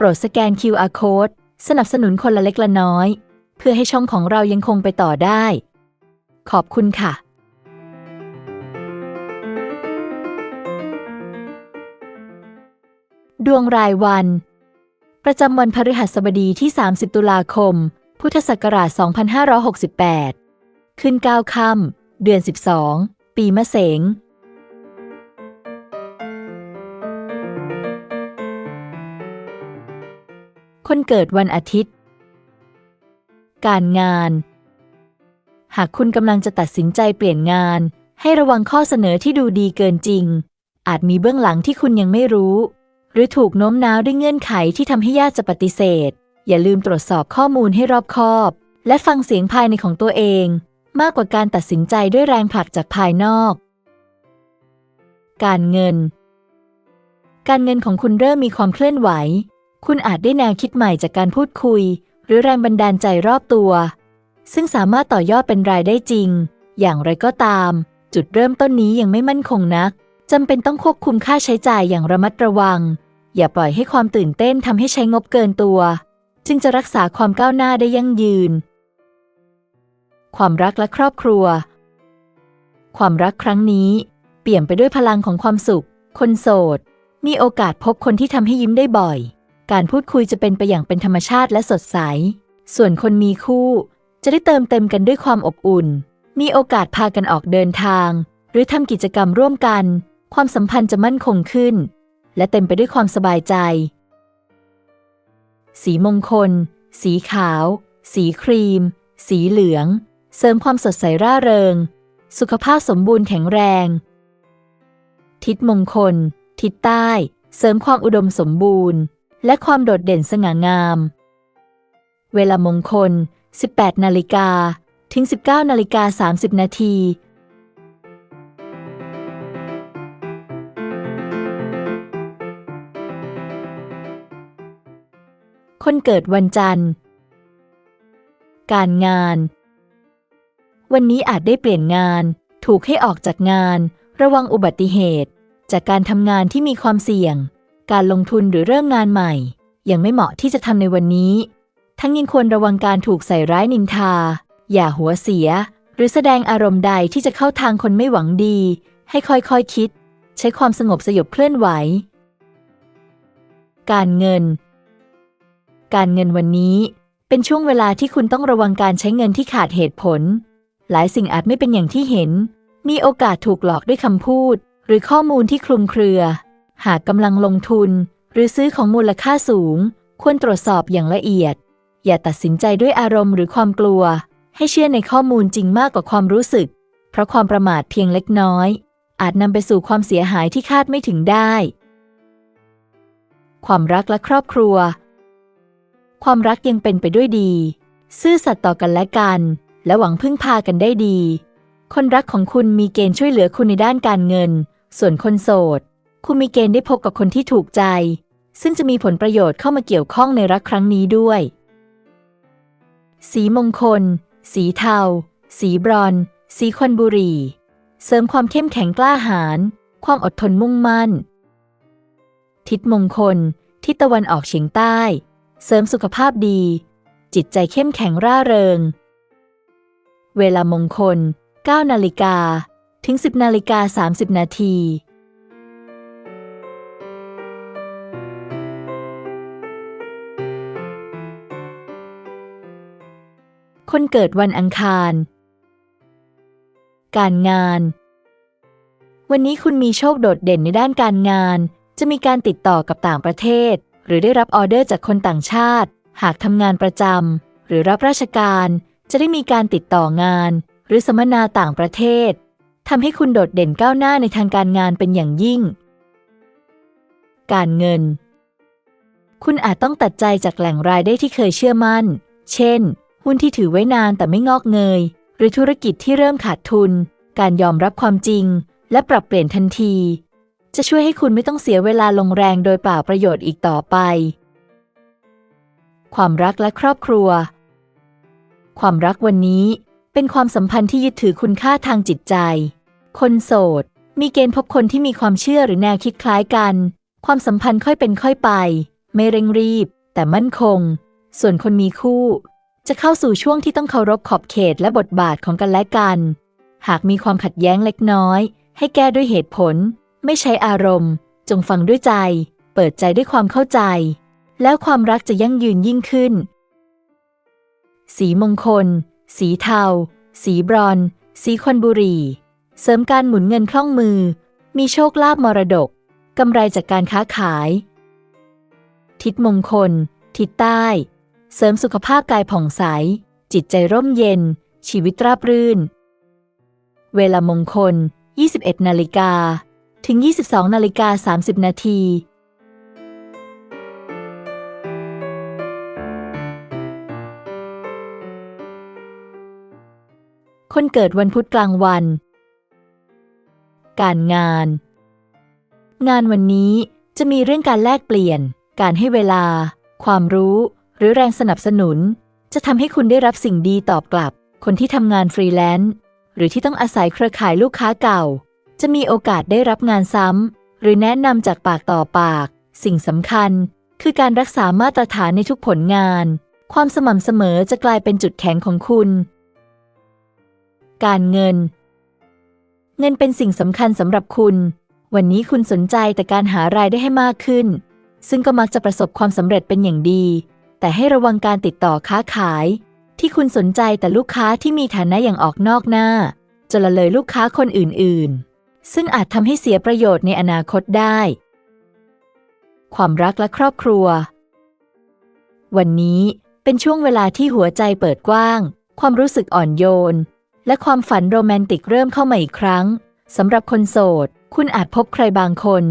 โปรดสแกน QR Code สนับสนุนคนละเล็กละน้อย เพื่อให้ช่องของเรายังคงไปต่อได้ ขอบคุณค่ะดวงรายวัน ประจำวันพฤหัสบดีที่ 30 ตุลาคม พุทธศักราช 2568 ขึ้น9ค่ำเดือน 12 ปีมะเสง คนเกิดวันอาทิตย์ การงาน หากคุณกำลังจะตัดสินใจเปลี่ยนงาน ให้ระวังข้อเสนอที่ดูดีเกินจริง อาจมีเบื้องหลังที่คุณยังไม่รู้ หรือถูกโน้มน้าวด้วยเงื่อนไขที่ทำให้ญาติจะปฏิเสธ อย่าลืมตรวจสอบข้อมูลให้รอบคอบ และฟังเสียงภายในของตัวเอง มากกว่าการตัดสินใจด้วยแรงผลักจากภายนอก การเงินการเงินของคุณเริ่มมีความเคลื่อนไหว คุณอาจได้แนวคิดใหม่จากการพูดคุย หรือแรงบันดาลใจรอบตัว ซึ่งสามารถต่อยอดเป็นรายได้จริง อย่างไรก็ตาม จุดเริ่มต้นนี้ยังไม่มั่นคงนักจำเป็นต้องควบคุมค่าใช้จ่ายอย่างระมัดระวัง อย่าปล่อยให้ความตื่นเต้นทำให้ใช้งบเกินตัว จึงจะรักษาความก้าวหน้าได้ยั่งยืน ความรักและครอบครัว ความรักครั้งนี้ เปลี่ยมไปด้วยพลังของความสุข คนโสด มีโอกาสพบคนที่ทำให้ยิ้มได้บ่อย การพูดคุยจะเป็นไปอย่างเป็นธรรมชาติและสดใส ส่วนคนมีคู่ จะได้เติมเต็มกันด้วยความอบอุ่น มีโอกาสพากันออกเดินทาง หรือทำกิจกรรมร่วมกัน ความสัมพันธ์จะมั่นคงขึ้น และเต็มไปด้วยความสบายใจ สีมงคล สีขาว สีครีม สีเหลือง เสริมความสดใสร่าเริง สุขภาพสมบูรณ์แข็งแรง ทิศมงคล ทิศใต้ เสริมความอุดมสมบูรณ์ และความโดดเด่นสง่างาม เวลามงคล 18 นาฬิกา ถึง 19 นาฬิกา 30 นาทีคนเกิดวันจันทร์ การงาน วันนี้อาจได้เปลี่ยนงาน ถูกให้ออกจากงาน ระวังอุบัติเหตุ จากการทำงานที่มีความเสี่ยง การลงทุนหรือเริ่มงานใหม่ ยังไม่เหมาะที่จะทำในวันนี้ ทั้งยังควรระวังการถูกใส่ร้ายนินทา อย่าหัวเสีย หรือแสดงอารมณ์ใดที่จะเข้าทางคนไม่หวังดี ให้ค่อยๆคคิด ใช้ความสงบสยบเคลื่อนไหว การเงิน การเงินวันนี้เป็นช่วงเวลาที่คุณต้องระวังการใช้เงินที่ขาดเหตุผล หลายสิ่งอาจไม่เป็นอย่างที่เห็น มีโอกาสถูกหลอกด้วยคำพูด หรือข้อมูลที่คลุมเครือ หากกำลังลงทุน หรือซื้อของมูลค่าสูง ควรตรวจสอบอย่างละเอียด อย่าตัดสินใจด้วยอารมณ์หรือความกลัว ให้เชื่อในข้อมูลจริงมากกว่าความรู้สึก เพราะความประมาทเพียงเล็กน้อย อาจนำไปสู่ความเสียหายที่คาดไม่ถึงได้ ความรักและครอบครัว ความรักยังเป็นไปด้วยดี ซื่อสัตย์ต่อกันและกัน และหวังพึ่งพากันได้ดี คนรักของคุณมีเกณฑ์ช่วยเหลือคุณในด้านการเงิน ส่วนคนโสด คุณมีเกณฑ์ได้พบกับคนที่ถูกใจ ซึ่งจะมีผลประโยชน์เข้ามาเกี่ยวข้องในรักครั้งนี้ด้วย สีมงคล สีเทา สีบรอน สีควันบุรี เสริมความเข้มแข็งกล้าหาญ ความอดทนมุ่งมั่น ทิศมงคล ทิศตะวันออกเฉียงใต้ เสริมสุขภาพดี จิตใจเข้มแข็งร่าเริง เวลามงคล9นาฬิกาถึง 10นาฬิกา30นาที คนเกิดวันอังคาร การงาน วันนี้คุณมีโชคโดดเด่นในด้านการงาน จะมีการติดต่อกับต่างประเทศ หรือได้รับออเดอร์จากคนต่างชาติ หากทำงานประจำหรือรับราชการ จะได้มีการติดต่องาน หรือสัมมนาต่างประเทศทำให้คุณโดดเด่นก้าวหน้าในทางการงานเป็นอย่างยิ่ง การเงิน คุณอาจต้องตัดใจจากแหล่งรายได้ที่เคยเชื่อมั่น เช่น หุ้นที่ถือไว้นานแต่ไม่งอกเงย หรือธุรกิจที่เริ่มขาดทุน การยอมรับความจริง และปรับเปลี่ยนทันที จะช่วยให้คุณไม่ต้องเสียเวลาลงแรงโดยเปล่าประโยชน์อีกต่อไป ความรักและครอบครัว ความรักวันนี้เป็นความสัมพันธ์ที่ยึดถือคุณค่าทางจิตใจ คนโสด มีเกณฑ์พบคนที่มีความเชื่อหรือแนวคิดคล้ายกัน ความสัมพันธ์ค่อยเป็นค่อยไป ไม่เร่งรีบ แต่มั่นคง ส่วนคนมีคู่ จะเข้าสู่ช่วงที่ต้องเคารพขอบเขตและบทบาทของกันและกัน หากมีความขัดแย้งเล็กน้อย ให้แก้ด้วยเหตุผล ไม่ใช้อารมณ์ จงฟังด้วยใจ เปิดใจด้วยความเข้าใจ แล้วความรักจะยั่งยืนยิ่งขึ้น สีมงคล สีเทา สีบรอน สีควันบุรี เสริมการหมุนเงินคล่องมือ มีโชคลาภมรดกกำไรจากการค้าขาย ทิศมงคล ทิศใต้ เสริมสุขภาพกายผ่องใส จิตใจร่มเย็น ชีวิตราบรื่น เวลามงคล 21 นาฬิกา ถึง 22 นาฬิกา 30 นาทีคนเกิดวันพุธกลางวัน การงาน งานวันนี้จะมีเรื่องการแลกเปลี่ยน การให้เวลา ความรู้ หรือแรงสนับสนุน จะทำให้คุณได้รับสิ่งดีตอบกลับ คนที่ทำงานฟรีแลนซ์หรือที่ต้องอาศัยเครือข่ายลูกค้าเก่า จะมีโอกาสได้รับงานซ้ำหรือแนะนำจากปากต่อปาก สิ่งสำคัญ คือการรักษามาตรฐานในทุกผลงาน ความสม่ำเสมอจะกลายเป็นจุดแข็งของคุณ การเงิน เงินเป็นสิ่งสำคัญสำหรับคุณ วันนี้คุณสนใจแต่การหารายได้ให้มากขึ้น ซึ่งก็มักจะประสบความสำเร็จเป็นอย่างดี แต่ให้ระวังการติดต่อค้าขาย ที่คุณสนใจแต่ลูกค้าที่มีฐานะอย่างออกนอกหน้าจะละเลยลูกค้าคนอื่นๆ ซึ่งอาจทำให้เสียประโยชน์ในอนาคตได้ ความรักและครอบครัว วันนี้เป็นช่วงเวลาที่หัวใจเปิดกว้าง ความรู้สึกอ่อนโยน และความฝันโรแมนติกเริ่มเข้ามาอีกครั้งสำหรับคนโสด คุณอาจพบใครบางคน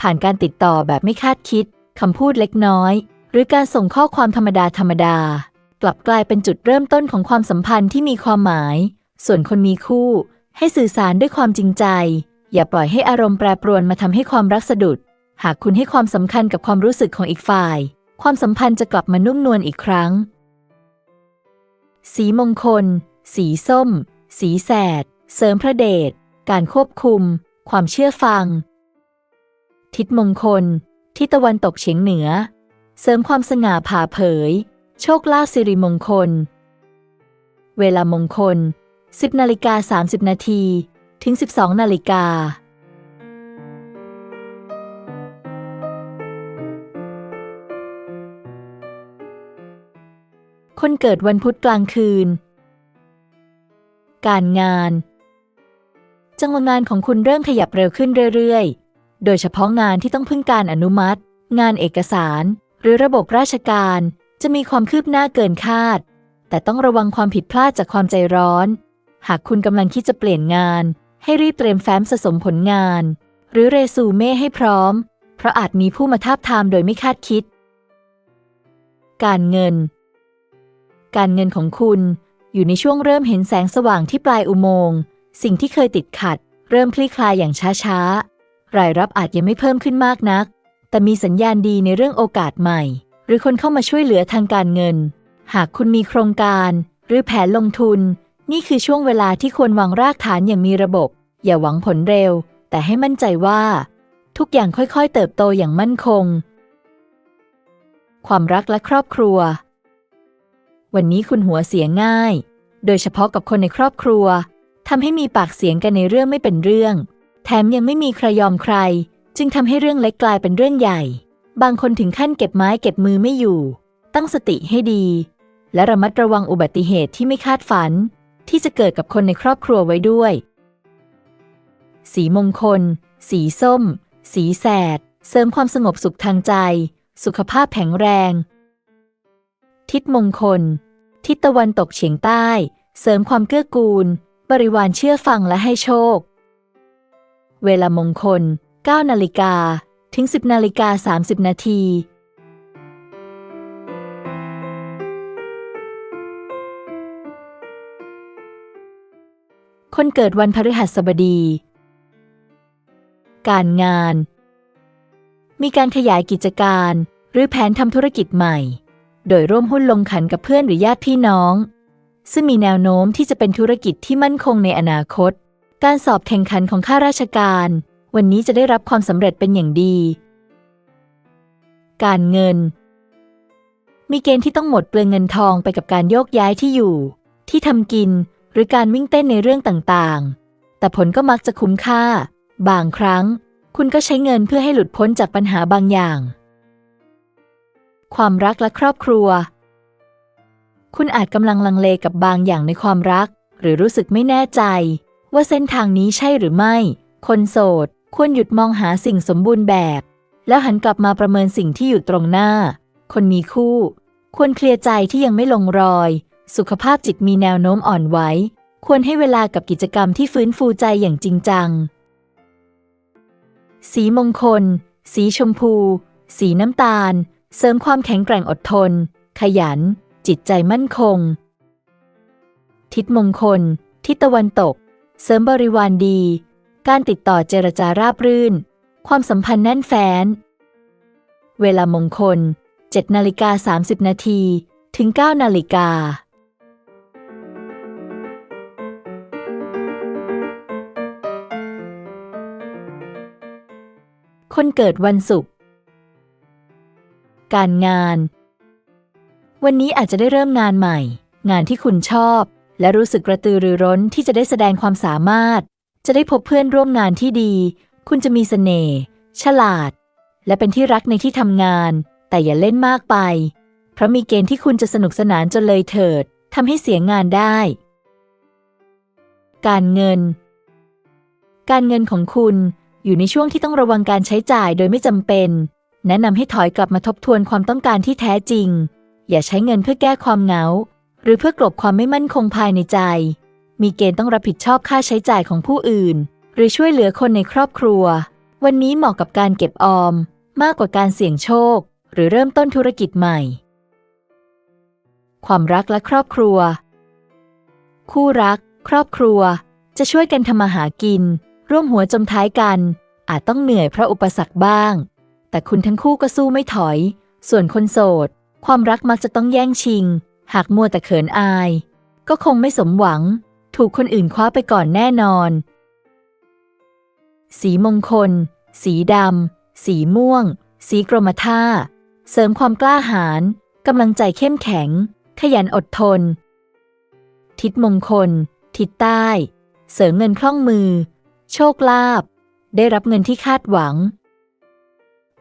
ผ่านการติดต่อแบบไม่คาดคิดคำพูดเล็กน้อย หรือการส่งข้อความธรรมดาธรรมดา กลับกลายเป็นจุดเริ่มต้นของความสัมพันธ์ที่มีความหมาย ส่วนคนมีคู่ ให้สื่อสารด้วยความจริงใจ อย่าปล่อยให้อารมณ์แปรปรวนมาทำให้ความรักสะดุด หากคุณให้ความสำคัญกับความรู้สึกของอีกฝ่าย ความสัมพันธ์จะกลับมานุ่มนวลอีกครั้ง สีมงคล สีส้ม สีแสด เสริมพระเดช การควบคุม ความเชื่อฟัง ทิศมงคล ทิศตะวันตกเฉียงเหนือ เสริมความสง่าผ่าเผย โชคลาภสิริมงคล เวลามงคล 10นาฬิกา30 นาที ถึง 12นาฬิกาคนเกิดวันพุธกลางคืน การงาน จังหวะงานของคุณเริ่มขยับเร็วขึ้นเรื่อย ๆ โดยเฉพาะงานที่ต้องพึ่งการอนุมัติ งานเอกสาร หรือระบบราชการจะมีความคืบหน้าเกินคาด แต่ต้องระวังความผิดพลาดจากความใจร้อน หากคุณกำลังคิดจะเปลี่ยนงาน ให้รีบเตรียมแฟ้มสะสมผลงาน หรือเรซูเม่ให้พร้อม เพราะอาจมีผู้มาทาบทามโดยไม่คาดคิด การเงิน การเงินของคุณอยู่ในช่วงเริ่มเห็นแสงสว่างที่ปลายอุโมงค์สิ่งที่เคยติดขัด เริ่มคลี่คลายอย่างช้าๆ รายรับอาจยังไม่เพิ่มขึ้นมากนัก แต่มีสัญญาณดีในเรื่องโอกาสใหม่ หรือคนเข้ามาช่วยเหลือทางการเงิน หากคุณมีโครงการ หรือแผนลงทุน นี่คือช่วงเวลาที่ควรวางรากฐานอย่างมีระบบ อย่าหวังผลเร็ว แต่ให้มั่นใจว่า ทุกอย่างค่อยๆ เติบโตอย่างมั่นคง ความรักและครอบครัว วันนี้คุณหัวเสียง่าย โดยเฉพาะกับคนในครอบครัวทำให้มีปากเสียงกันในเรื่องไม่เป็นเรื่อง แถมยังไม่มีใครยอมใคร จึงทำให้เรื่องเล็กกลายเป็นเรื่องใหญ่ บางคนถึงขั้นเก็บไม้เก็บมือไม่อยู่ ตั้งสติให้ดี และระมัดระวังอุบัติเหตุที่ไม่คาดฝัน ที่จะเกิดกับคนในครอบครัวไว้ด้วย สีมงคล สีส้ม สีแสด เสริมความสงบสุขทางใจ สุขภาพแข็งแรง ทิศมงคล ทิศตะวันตกเฉียงใต้ เสริมความเกื้อกูล บริวารเชื่อฟังและให้โชค เวลามงคล 9นาฬิกาถึง 10นาฬิกา30 นาทีคนเกิดวันพฤหัสบดี การงาน มีการขยายกิจการ หรือแผนทำธุรกิจใหม่ โดยร่วมหุ้นลงขันกับเพื่อนหรือญาติพี่น้อง ซึ่งมีแนวโน้มที่จะเป็นธุรกิจที่มั่นคงในอนาคต การสอบแข่งขันของข้าราชการ วันนี้จะได้รับความสำเร็จเป็นอย่างดี การเงิน มีเกณฑ์ที่ต้องหมดเปลืองเงินทองไปกับการโยกย้ายที่อยู่ ที่ทำกินหรือการวิ่งเต้นในเรื่องต่างๆ แต่ผลก็มักจะคุ้มค่า บางครั้ง คุณก็ใช้เงินเพื่อให้หลุดพ้นจากปัญหาบางอย่าง ความรักและครอบครัว คุณอาจกำลังลังเลกับบางอย่างในความรัก หรือรู้สึกไม่แน่ใจ ว่าเส้นทางนี้ใช่หรือไม่ คนโสด ควรหยุดมองหาสิ่งสมบูรณ์แบบ แล้วหันกลับมาประเมินสิ่งที่อยู่ตรงหน้า คนมีคู่ ควรเคลียร์ใจที่ยังไม่ลงรอย สุขภาพจิตมีแนวโน้มอ่อนไหวควรให้เวลากับกิจกรรมที่ฟื้นฟูใจอย่างจริงจัง สีมงคล สีชมพู สีน้ำตาล เสริมความแข็งแกร่งอดทน ขยัน จิตใจมั่นคง ทิศมงคล ทิศตะวันตก เสริมบริวารดี การติดต่อเจรจาราบรื่น ความสัมพันธ์แน่นแฟ้น เวลามงคล 7 นาฬิกา 30 นาทีถึง 9 นาฬิกา คนเกิดวันศุกร์ การงาน วันนี้อาจจะได้เริ่มงานใหม่ งานที่คุณชอบ และรู้สึกกระตือรือร้นที่จะได้แสดงความสามารถ จะได้พบเพื่อนร่วมงานที่ดี คุณจะมีเสน่ห์ฉลาด และเป็นที่รักในที่ทำงาน แต่อย่าเล่นมากไป เพราะมีเกณฑ์ที่คุณจะสนุกสนานจนเลยเถิดทำให้เสียงานได้ การเงิน การเงินของคุณอยู่ในช่วงที่ต้องระวังการใช้จ่ายโดยไม่จำเป็น แนะนำให้ถอยกลับมาทบทวนความต้องการที่แท้จริง อย่าใช้เงินเพื่อแก้ความเหงา หรือเพื่อกลบความไม่มั่นคงภายในใจ มีเกณฑ์ต้องรับผิดชอบค่าใช้จ่ายของผู้อื่น หรือช่วยเหลือคนในครอบครัว วันนี้เหมาะกับการเก็บออม มากกว่าการเสี่ยงโชค หรือเริ่มต้นธุรกิจใหม่ ความรักและครอบครัว คู่รัก ครอบครัว จะช่วยกันทำมาหากิน ร่วมหัวจมท้ายกัน อาจต้องเหนื่อยเพราะอุปสรรคบ้าง แต่คุณทั้งคู่ก็สู้ไม่ถอย ส่วนคนโสด ความรักมักจะต้องแย่งชิง หากมัวแต่เขินอาย ก็คงไม่สมหวัง ถูกคนอื่นคว้าไปก่อนแน่นอน สีมงคล สีดำ สีม่วง สีกรมท่า เสริมความกล้าหาญกำลังใจเข้มแข็ง ขยันอดทน ทิศมงคล ทิศใต้ เสริมเงินคล่องมือ โชคลาภได้รับเงินที่คาดหวัง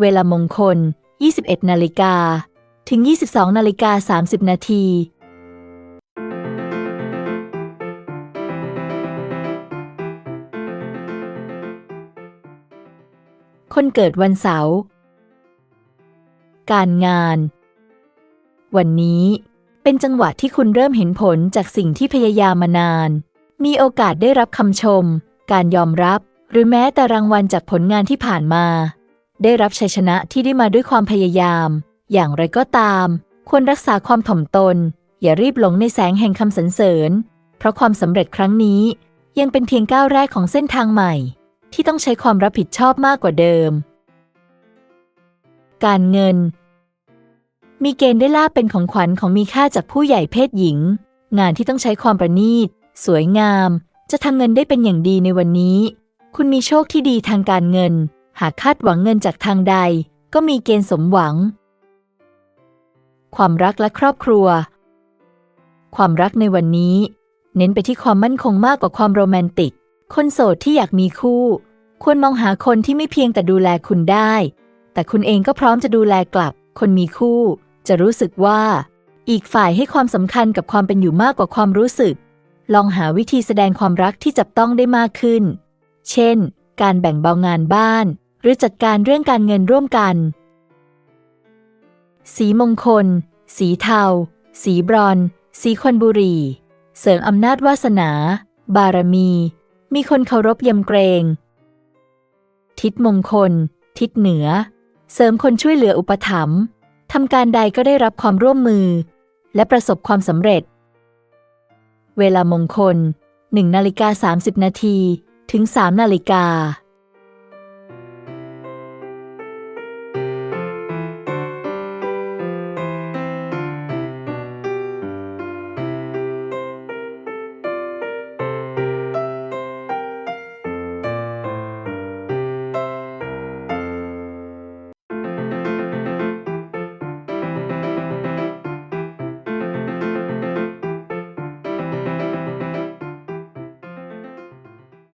เวลามงคล 21 นาฬิกา ถึง 22 นาฬิกา 30 นาที คนเกิดวันเสาร์ การงาน วันนี้เป็นจังหวะที่คุณเริ่มเห็นผลจากสิ่งที่พยายามมานาน มีโอกาสได้รับคำชม การยอมรับ หรือแม้แต่รางวัลจากผลงานที่ผ่านมา ได้รับชัยชนะที่ได้มาด้วยความพยายาม อย่างไรก็ตาม ควรรักษาความถ่อมตน อย่ารีบหลงในแสงแห่งคำสรรเสริญ เพราะความสำเร็จครั้งนี้ยังเป็นเพียงก้าวแรกของเส้นทางใหม่ ที่ต้องใช้ความรับผิดชอบมากกว่าเดิม การเงิน มีเกณฑ์ได้ลาบเป็นของขวัญของมีค่าจากผู้ใหญ่เพศหญิง งานที่ต้องใช้ความประณีต สวยงาม จะทำเงินได้เป็นอย่างดีในวันนี้ คุณมีโชคที่ดีทางการเงิน หากคาดหวังเงินจากทางใด ก็มีเกณฑ์สมหวัง ความรักและครอบครัว ความรักในวันนี้ เน้นไปที่ความมั่นคงมากกว่าความโรแมนติก คนโสดที่อยากมีคู่ ควรมองหาคนที่ไม่เพียงแต่ดูแลคุณได้ แต่คุณเองก็พร้อมจะดูแลกลับ คนมีคู่ จะรู้สึกว่า อีกฝ่ายให้ความสำคัญกับความเป็นอยู่มากกว่าความรู้สึก ลองหาวิธีแสดงความรักที่จับต้องได้มากขึ้น เช่น การแบ่งเบางานบ้าน หรือจัดการเรื่องการเงินร่วมกัน สีมงคล สีเทา สีบรอน สีควันบุรี เสริมอำนาจวาสนา บารมี มีคนเคารพยำเกรง ทิศมงคล ทิศเหนือ เสริมคนช่วยเหลืออุปถัมภ์ทำการใดก็ได้รับความร่วมมือ และประสบความสำเร็จ เวลามงคล1นาฬิกา30 นาทีถึง 3 นาฬิกา